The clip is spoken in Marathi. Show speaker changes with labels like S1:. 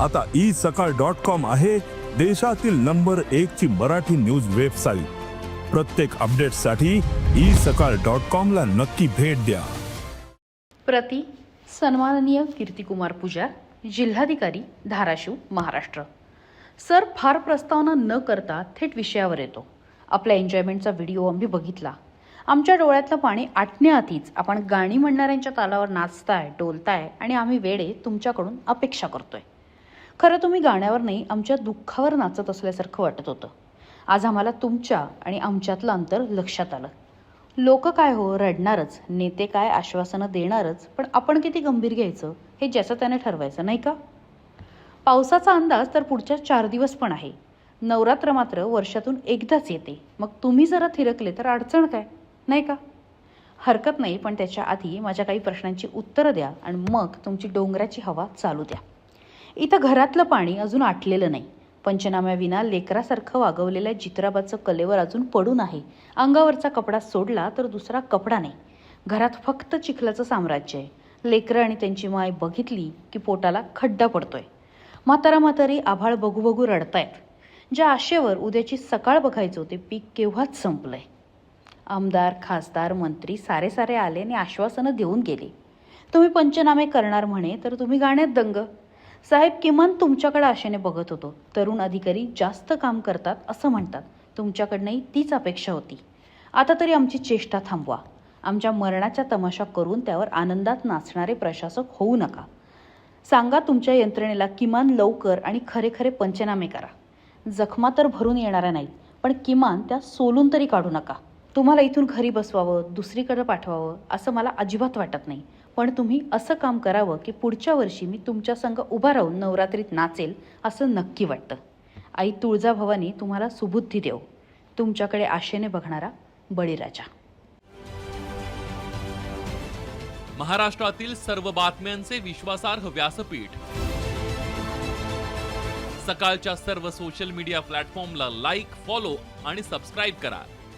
S1: आता ई सकाळ डॉट कॉम आहे देशातील नंबर एक ची मराठी न्यूज वेबसाईट. प्रत्येक अपडेटसाठी ई सकाळ डॉट कॉम ला नक्की भेट द्या.
S2: प्रति सन्माननीय कीर्तिकुमार पुजार जिल्हाधिकारी धाराशिव महाराष्ट्र. सर फार प्रस्तावना न करता थेट विषयावर येतो. आपल्या एन्जॉयमेंटचा व्हिडिओ आम्ही बघितला. आमच्या डोळ्यातलं पाणी आटण्याआधीच आपण गाणी म्हणणाऱ्यांच्या तालावर नाचताय डोलताय आणि आम्ही वेडे तुमच्याकडून अपेक्षा करतोय. खरं तुम्ही गाण्यावर नाही आमच्या दुःखावर नाचत असल्यासारखं वाटत होतं. आज आम्हाला तुमच्या आणि आमच्यातलं अंतर लक्षात आलं. लोक काय हो रडणारच. नेते काय आश्वासनं देणारच. पण आपण किती गंभीर घ्यायचं? हे ज्याचं त्याने ठरवायचं नाही का? पावसाचा अंदाज तर पुढच्या चार दिवस पण आहे. नवरात्र मात्र वर्षातून एकदाच येते. मग तुम्ही जरा थिरकले तर अडचण काय? नाही का? हरकत नाही पण त्याच्या आधी माझ्या काही प्रश्नांची उत्तरं द्या आणि मग तुमची डोंगराची हवा चालू द्या. इथं घरातलं पाणी अजून आटलेलं नाही. पंचनाम्याविना लेकरासारखं वागवलेल्या चित्राबाचं कलेवर अजून पडून आहे अंगावरचा कपडा सोडला तर दुसरा कपडा नाही. घरात फक्त चिखलाचं साम्राज्य आहे. लेकरं आणि त्यांची माय बघितली की पोटाला खड्डा पडतोय. म्हातारा म्हातारी आभाळ बघू बघू रडतायत. ज्या आशेवर उद्याची सकाळ बघायचं ते पीक केव्हाच संपलंय. आमदार खासदार मंत्री सारे सारे आले आणि आश्वासनं देऊन गेले. तुम्ही पंचनामे करणार म्हणे तर तुम्ही गाण्यात दंग. साहेब किमान तुमच्याकडे आशेने बघत होतो. तरुण अधिकारी जास्त काम करतात असं म्हणतात. तुमच्याकडनंही तीच अपेक्षा होती. आता तरी आमची चेष्टा थांबवा. आमच्या मरणाच्या तमाशा करून त्यावर आनंदात नाचणारे प्रशासक होऊ नका. सांगा तुमच्या यंत्रणेला किमान लवकर आणि खरे खरे पंचनामे करा. जखमा तर भरून येणाऱ्या नाहीत पण किमान त्या सोलून तरी काढू नका. तुम्हाला इथून घरी बसवावं दुसरीकडं पाठवावं असं मला अजिबात वाटत नाही. पण तुम्ही असं काम करावं की पुढच्या वर्षी मी तुमच्या संग उभा राहून नवरात्रीत नाचेल असं नक्की वाटतं. आई तुळजाभवानी तुम्हाला सुबुद्धी देव. तुमच्याकडे आशेने बघणारा बळीराजा.
S3: महाराष्ट्रातील सर्व बातम्यांचे विश्वासार्ह व्यासपीठ. सकाळच्या सर्व सोशल मीडिया प्लॅटफॉर्मला लाईक फॉलो आणि सबस्क्राईब करा.